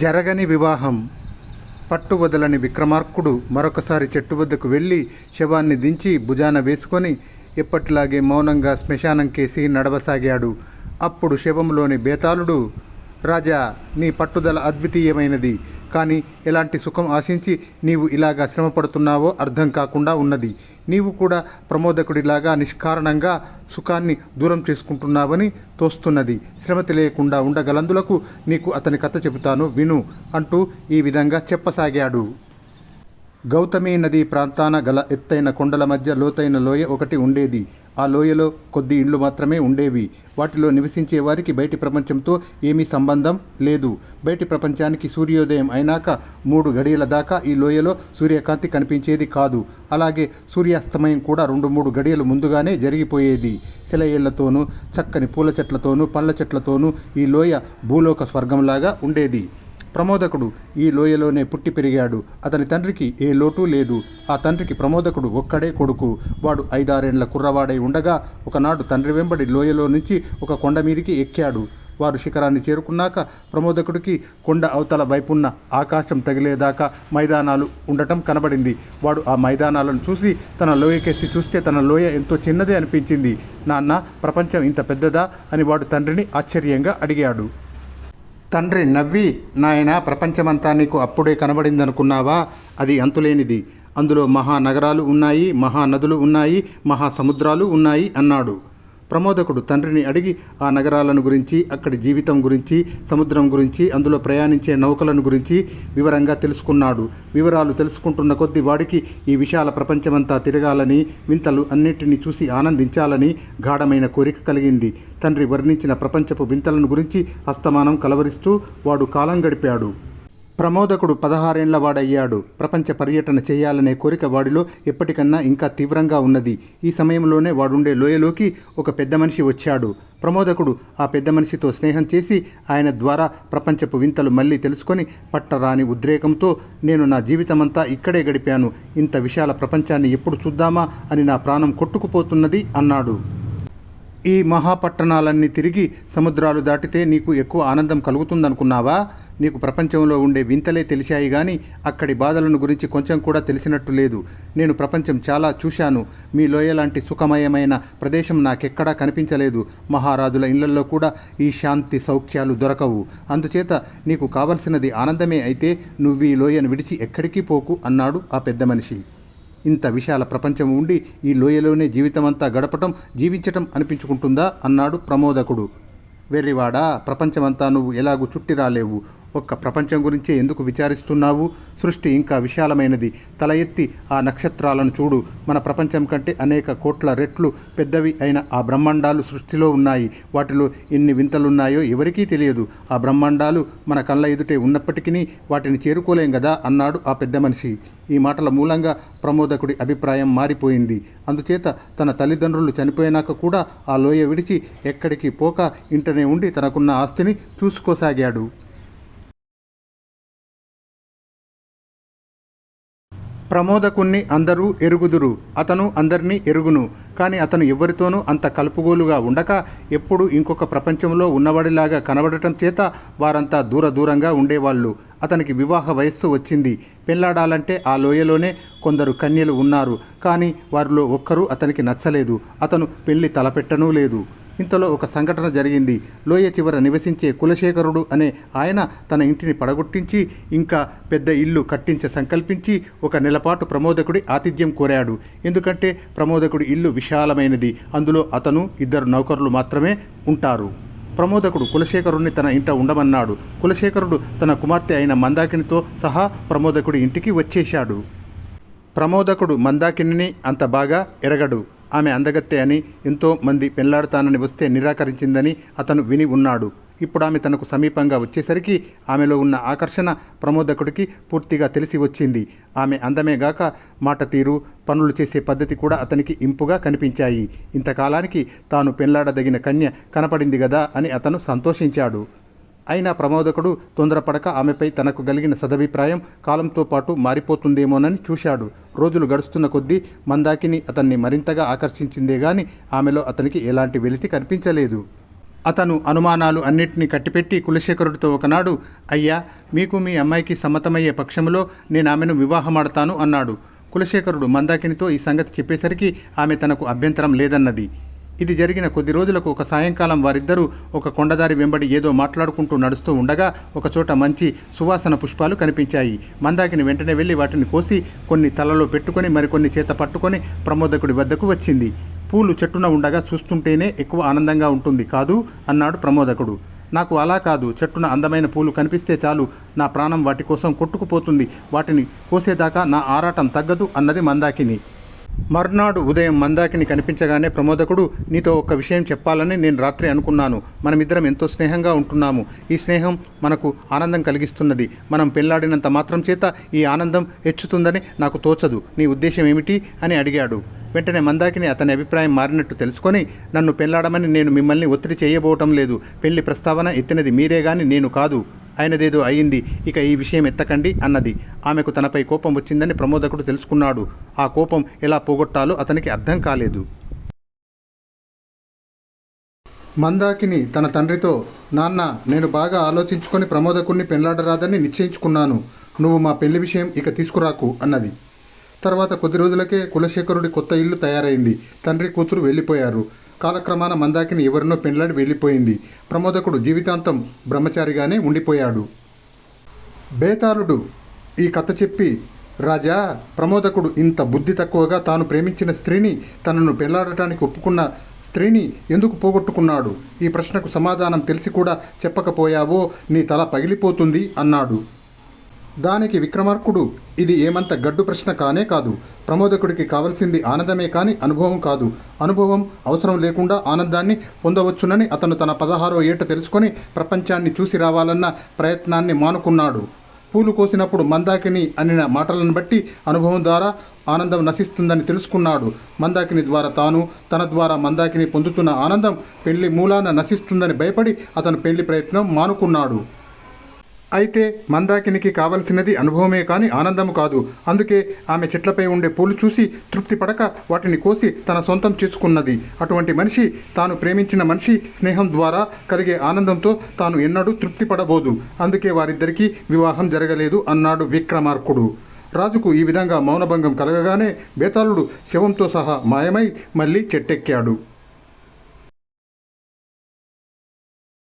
జరగని వివాహం పట్టు వదలని విక్రమార్కుడు మరొకసారి చెట్టు వద్దకు వెళ్ళి శవాన్ని దించి భుజాన వేసుకొని ఎప్పటిలాగే మౌనంగా శ్మశానం కేసి నడవసాగాడు. అప్పుడు శవంలోని బేతాళుడు రాజా నీ పట్టుదల అద్వితీయమైనది. కానీ ఎలాంటి సుఖం ఆశించి నీవు ఇలాగా శ్రమపడుతున్నావో అర్థం కాకుండా ఉన్నది. నీవు కూడా ప్రమోదకుడిలాగా నిష్కారణంగా సుఖాన్ని దూరం చేసుకుంటున్నావని తోస్తున్నది. శ్రమ తెలియకుండా ఉండగలందులకు నీకు అతని కథ చెబుతాను. విను అంటూ ఈ విధంగా చెప్పసాగాడు. గౌతమి నది ప్రాంతాన గల ఎత్తైన కొండల మధ్య లోతైన లోయ ఒకటి ఉండేది. ఆ లోయలో కొద్ది ఇండ్లు మాత్రమే ఉండేవి. వాటిలో నివసించే వారికి బయటి ప్రపంచంతో ఏమీ సంబంధం లేదు. బయటి ప్రపంచానికి సూర్యోదయం అయినాక మూడు గడియల దాకా ఈ లోయలో సూర్యకాంతి కనిపించేది కాదు. అలాగే సూర్యాస్తమయం కూడా రెండు మూడు గడియలు ముందుగానే జరిగిపోయేది. శిలయేళ్ళతోనూ చక్కని పూల చెట్లతోనూ పండ్ల చెట్లతోనూ ఈ లోయ భూలోక స్వర్గంలాగా ఉండేది. ప్రమోదకుడు ఈ లోయలోనే పుట్టి పెరిగాడు. అతని తండ్రికి ఏ లోటు లేదు. ఆ తండ్రికి ప్రమోదకుడు ఒక్కడే కొడుకు. వాడు ఐదారేండ్ల కుర్రవాడై ఉండగా ఒకనాడు తండ్రి వెంబడి లోయలో నుంచి ఒక కొండ మీదికి ఎక్కాడు. వారు శిఖరాన్ని చేరుకున్నాక ప్రమోదకుడికి కొండ అవతల వైపున్న ఆకాశం తగిలేదాకా మైదానాలు ఉండటం కనబడింది. వాడు ఆ మైదానాలను చూసి తన లోయకెసి చూస్తే తన లోయ ఎంతో చిన్నదే అనిపించింది. నాన్న ప్రపంచం ఇంత పెద్దదా? అని వాడు తండ్రిని ఆశ్చర్యంగా అడిగాడు. తండ్రి నవ్వి నాయన ప్రపంచమంతా నీకు అప్పుడే కనబడిందనుకున్నావా? అది అంతులేనిది. అందులో మహానగరాలు ఉన్నాయి మహానదులు ఉన్నాయి మహాసముద్రాలు ఉన్నాయి అన్నాడు. ప్రమోదకుడు తండ్రిని అడిగి ఆ నగరాలను గురించి అక్కడి జీవితం గురించి సముద్రం గురించి అందులో ప్రయాణించే నౌకలను గురించి వివరంగా తెలుసుకున్నాడు. వివరాలు తెలుసుకుంటున్న కొద్ది వాడికి ఈ విశాల ప్రపంచమంతా తిరగాలని వింతలు అన్నిటినీ చూసి ఆనందించాలని గాఢమైన కోరిక కలిగింది. తండ్రి వర్ణించిన ప్రపంచపు వింతలను గురించి అస్తమానం కలవరిస్తూ వాడు కాలం గడిపాడు. ప్రమోదకుడు పదహారేండ్ల వాడయ్యాడు. ప్రపంచ పర్యటన చేయాలనే కోరిక వాడిలో ఎప్పటికన్నా ఇంకా తీవ్రంగా ఉన్నది. ఈ సమయంలోనే వాడుండే లోయలోకి ఒక పెద్ద మనిషి వచ్చాడు. ప్రమోదకుడు ఆ పెద్ద మనిషితో స్నేహం చేసి ఆయన ద్వారా ప్రపంచపు వింతలు మళ్ళీ తెలుసుకొని పట్టరాని ఉద్రేకంతో నేను నా జీవితమంతా ఇక్కడే గడిపాను. ఇంత విశాల ప్రపంచాన్ని ఎప్పుడు చూద్దామా అని నా ప్రాణం కొట్టుకుపోతున్నది అన్నాడు. ఈ మహాపట్టణాలన్నీ తిరిగి సముద్రాలు దాటితే నీకు ఎక్కువ ఆనందం కలుగుతుందనుకున్నావా? నీకు ప్రపంచంలో ఉండే వింతలే తెలిసాయి కానీ అక్కడి బాధలను గురించి కొంచెం కూడా తెలిసినట్టు లేదు. నేను ప్రపంచం చాలా చూశాను. మీ లోయ లాంటి సుఖమయమైన ప్రదేశం నాకెక్కడా కనిపించలేదు. మహారాజుల ఇళ్ళలో కూడా ఈ శాంతి సౌఖ్యాలు దొరకవు. అందుచేత నీకు కావలసినది ఆనందమే అయితే నువ్వు ఈ లోయను విడిచి ఎక్కడికి పోకు అన్నాడు ఆ పెద్ద మనిషి. ఇంత విశాల ప్రపంచం ఉండి ఈ లోయలోనే జీవితమంతా గడపటం జీవించటం అనిపించుకుంటుందా? అన్నాడు ప్రమోదకుడు. వెర్రివాడా ప్రపంచమంతా నువ్వు ఎలాగూ చుట్టి రాలేవు. ఒక్క ప్రపంచం గురించే ఎందుకు విచారిస్తున్నావు? సృష్టి ఇంకా విశాలమైనది. తల ఎత్తి ఆ నక్షత్రాలను చూడు. మన ప్రపంచం కంటే అనేక కోట్ల రెట్లు పెద్దవి అయిన ఆ బ్రహ్మాండాలు సృష్టిలో ఉన్నాయి. వాటిలో ఎన్ని వింతలున్నాయో ఎవరికీ తెలియదు. ఆ బ్రహ్మాండాలు మన కళ్ళ ఎదుటే ఉన్నప్పటికీ వాటిని చేరుకోలేం కదా అన్నాడు ఆ పెద్ద మనిషి. ఈ మాటల మూలంగా ప్రమోదకుడి అభిప్రాయం మారిపోయింది. అందుచేత తన తల్లిదండ్రులు చనిపోయినాక కూడా ఆ లోయ విడిచి ఎక్కడికి పోక ఇంటనే ఉండి తనకున్న ఆస్తిని చూసుకోసాగాడు. ప్రమోదకుణ్ణి అందరూ ఎరుగుదురు అతను అందరినీ ఎరుగును. కానీ అతను ఎవరితోనూ అంత కలుపుగోలుగా ఉండక ఎప్పుడు ఇంకొక ప్రపంచంలో ఉన్నవాడిలాగా కనబడటం చేత వారంతా దూర దూరంగా ఉండేవాళ్ళు. అతనికి వివాహ వయస్సు వచ్చింది. పెళ్ళాడాలంటే ఆ లోయలోనే కొందరు కన్యలు ఉన్నారు. కానీ వారిలో ఒక్కరూ అతనికి నచ్చలేదు. అతను పెళ్ళి తలపెట్టనూ లేదు. ఇంతలో ఒక సంఘటన జరిగింది. లోయ చివర నివసించే కులశేఖరుడు అనే ఆయన తన ఇంటిని పడగొట్టించి ఇంకా పెద్ద ఇల్లు కట్టించ సంకల్పించి ఒక నెలపాటు ప్రమోదకుడి ఆతిథ్యం కోరాడు. ఎందుకంటే ప్రమోదకుడి ఇల్లు విశాలమైనది. అందులో అతను ఇద్దరు నౌకరులు మాత్రమే ఉంటారు. ప్రమోదకుడు కులశేఖరుణ్ణి తన ఇంట ఉండమన్నాడు. కులశేఖరుడు తన కుమార్తె అయిన మందాకినితో సహా ప్రమోదకుడి ఇంటికి వచ్చేశాడు. ప్రమోదకుడు మందాకిని అంత బాగా ఎరగడు. ఆమె అందగత్తె అని ఎంతో మంది పెళ్ళాడుతానని వస్తే నిరాకరించిందని అతను విని ఉన్నాడు. ఇప్పుడు ఆమె తనకు సమీపంగా వచ్చేసరికి ఆమెలో ఉన్న ఆకర్షణ ప్రమోదకుడికి పూర్తిగా తెలిసి వచ్చింది. ఆమె అందమే గాక మాట తీరు పనులు చేసే పద్ధతి కూడా అతనికి ఇంపుగా కనిపించాయి. ఇంతకాలానికి తాను పెళ్ళాడదగిన కన్య కనపడింది గదా అని అతను సంతోషించాడు. అయినా ప్రమోదకుడు తొందరపడక ఆమెపై తనకు కలిగిన సదభిప్రాయం కాలంతో పాటు మారిపోతుందేమోనని చూశాడు. రోజులు గడుస్తున్న కొద్దీ మందాకిని అతన్ని మరింతగా ఆకర్షించిందే గాని ఆమెలో అతనికి ఎలాంటి వెలితి కనిపించలేదు. అతను అనుమానాలు అన్నిటినీ కట్టిపెట్టి కులశేఖరుడితో ఒకనాడు అయ్యా మీకు మీ అమ్మాయికి సమ్మతమయ్యే పక్షంలో నేను ఆమెను వివాహమాడతాను అన్నాడు. కులశేఖరుడు మందాకినితో ఈ సంగతి చెప్పేసరికి ఆమె తనకు అభ్యంతరం లేదన్నది. ఇది జరిగిన కొద్ది రోజులకు ఒక సాయంకాలం వారిద్దరూ ఒక కొండదారి వెంబడి ఏదో మాట్లాడుకుంటూ నడుస్తూ ఉండగా ఒకచోట మంచి సువాసన పుష్పాలు కనిపించాయి. మందాకిని వెంటనే వెళ్ళి వాటిని కోసి కొన్ని తలలో పెట్టుకొని మరికొన్ని చేత పట్టుకొని ప్రమోదకుడి వద్దకు వచ్చింది. పూలు చెట్టున ఉండగా చూస్తుంటేనే ఎక్కువ ఆనందంగా ఉంటుంది. కాదు అన్నాడు ప్రమోదకుడు. నాకు అలా కాదు. చెట్టున అందమైన పూలు కనిపిస్తే చాలు. నా ప్రాణం వాటి కోసం కొట్టుకుపోతుంది. వాటిని కోసేదాకా నా ఆరాటం తగ్గదు అన్నది మందాకిని. మర్నాడు ఉదయం మందాకిని కనిపించగానే ప్రమోదకుడు నీతో ఒక విషయం చెప్పాలని నేను రాత్రి అనుకున్నాను. మనమిద్దరం ఎంతో స్నేహంగా ఉంటున్నాము. ఈ స్నేహం మనకు ఆనందం కలిగిస్తున్నది. మనం పెళ్ళాడినంత మాత్రం చేత ఈ ఆనందం హెచ్చుతుందని నాకు తోచదు. నీ ఉద్దేశం ఏమిటి? అని అడిగాడు. వెంటనే మందాకిని అతని అభిప్రాయం మారినట్టు తెలుసుకొని నన్ను పెళ్ళాడమని నేను మిమ్మల్ని ఒత్తిడి చేయబోవటం లేదు. పెళ్ళి ప్రస్తావన ఎత్తినది మీరే గాని నేను కాదు. ఆయనదేదో అయింది. ఇక ఈ విషయం ఎత్తకండి అన్నది. ఆమెకు తనపై కోపం వచ్చిందని ప్రమోదకుడు తెలుసుకున్నాడు. ఆ కోపం ఎలా పోగొట్టాలో అతనికి అర్థం కాలేదు. మందాకిని తన తండ్రితో నాన్న నేను బాగా ఆలోచించుకొని ప్రమోదకుణ్ణి పెళ్ళాడరాదని నిశ్చయించుకున్నాను. నువ్వు మా పెళ్ళి విషయం ఇక తీసుకురాకు అన్నది. తర్వాత కొద్ది రోజులకే కులశేఖరుడి కొత్త ఇల్లు తయారైంది. తండ్రి కూతురు వెళ్ళిపోయారు. కాలక్రమాన మందాకిని ఎవరినో పెండ్లాడి వెళ్ళిపోయింది. ప్రమోదకుడు జీవితాంతం బ్రహ్మచారిగానే ఉండిపోయాడు. బేతాళుడు ఈ కథ చెప్పి రాజా ప్రమోదకుడు ఇంత బుద్ధి తక్కువగా తాను ప్రేమించిన స్త్రీని తనను పెళ్ళాడటానికి ఒప్పుకున్న స్త్రీని ఎందుకు పోగొట్టుకున్నాడు? ఈ ప్రశ్నకు సమాధానం తెలిసి కూడా చెప్పకపోయావో నీ తల పగిలిపోతుంది అన్నాడు. దానికి విక్రమార్కుడు ఇది ఏమంత గడ్డు ప్రశ్న కానే కాదు. ప్రమోదకుడికి కావలసింది ఆనందమే కాని అనుభవం కాదు. అనుభవం అవసరం లేకుండా ఆనందాన్ని పొందవచ్చునని అతను తన పదహారో ఏట తెలుసుకొని ప్రపంచాన్ని చూసి రావాలన్న ప్రయత్నాన్ని మానుకున్నాడు. పూలు కోసినప్పుడు మందాకిని అనిన మాటలను బట్టి అనుభవం ద్వారా ఆనందం నశిస్తుందని తెలుసుకున్నాడు. మందాకిని ద్వారా తాను తన ద్వారా మందాకిని పొందుతున్న ఆనందం పెళ్ళి మూలాన నశిస్తుందని భయపడి అతను పెళ్ళి ప్రయత్నం మానుకున్నాడు. అయితే మందాకినికి కావలసినది అనుభవమే కానీ ఆనందము కాదు. అందుకే ఆమె చెట్లపై ఉండే పూలు చూసి తృప్తి పడక వాటిని కోసి తన సొంతం చేసుకున్నది. అటువంటి మనిషి తాను ప్రేమించిన మనిషి స్నేహం ద్వారా కలిగే ఆనందంతో తాను ఎన్నడూ తృప్తి పడబోదు. అందుకే వారిద్దరికీ వివాహం జరగలేదు అన్నాడు విక్రమార్కుడు. రాజుకు ఈ విధంగా మౌనభంగం కలగగానే బేతాళుడు శవంతో సహా మాయమై మళ్ళీ చెట్టెక్కాడు.